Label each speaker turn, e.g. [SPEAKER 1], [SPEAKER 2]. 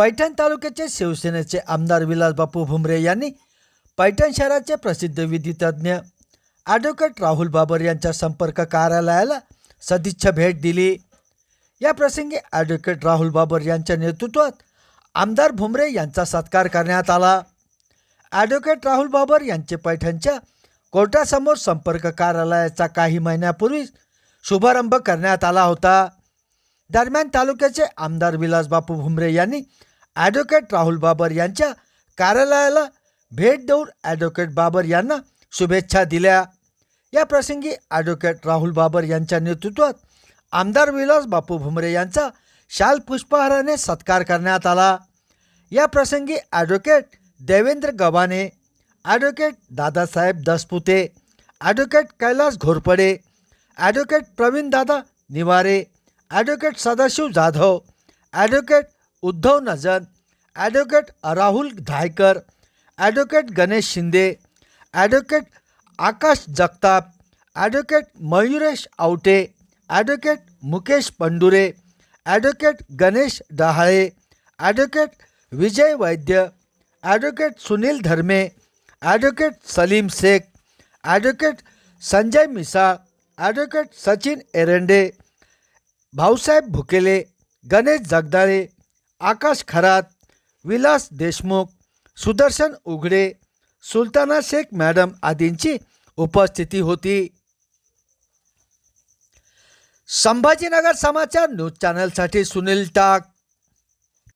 [SPEAKER 1] पैठण तालुक्याचे शिवसेनेचे आमदार विलासबापू भुमरे यांनी पैठण शहराचे प्रसिद्ध विधितज्ञ ॲडव्होकेट राहुल बाबर यांच्या संपर्क कार्यालयाला सदिच्छा भेट दिली. या प्रसंगी ॲडव्होकेट राहुल बाबर यांच्या नेतृत्वात आमदार भुमरे यांचा सत्कार करण्यात आला. ॲडव्होकेट राहुल बाबर यांचे पैठणच्या कोर्टासमोर संपर्क कार्यालयाचा काही महिन्यापूर्वी शुभारंभ करण्यात आला होता. दरम्यान तालुक्याचे आमदार विलासबापू भुमरे यांनी ॲडव्होकेट राहुल बाबर यांच्या कार्यालयाला भेट देऊन ॲडव्होकेट बाबर यांना शुभेच्छा दिल्या. या प्रसंगी ॲडव्होकेट राहुल बाबर यांच्या नेतृत्वात आमदार विलास बापू भुमरे यांचा शाल पुष्पहाराने सत्कार करण्यात आला. या प्रसंगी advocate Devendra Gavhane advocate Dadasaheb Daspute advocate Kailas Ghorpade advocate प्रवीणदादा Niware advocate Sadashiv Jadhav advocate Uddhav Najan advocate Rahul Dhaykar advocate Ganesh Shinde advocate Akash Jagtap advocate Mayuresh Awate advocate Mukesh Pandure advocate Ganesh Dahale advocate Vijay Vaidya advocate Sunil Dharme advocate Salim Shaikh advocate Sanjay Misal advocate Sachin Erande Bhausaheb Bhukele Ganesh Jagdale Akash Kharat Vilas Deshmukh Sudarshan Ughade Sultana Shaikh madam आदींची उपस्थिती होती. Sambhajinagar Samachar news चॅनलसाठी सुनील टाक.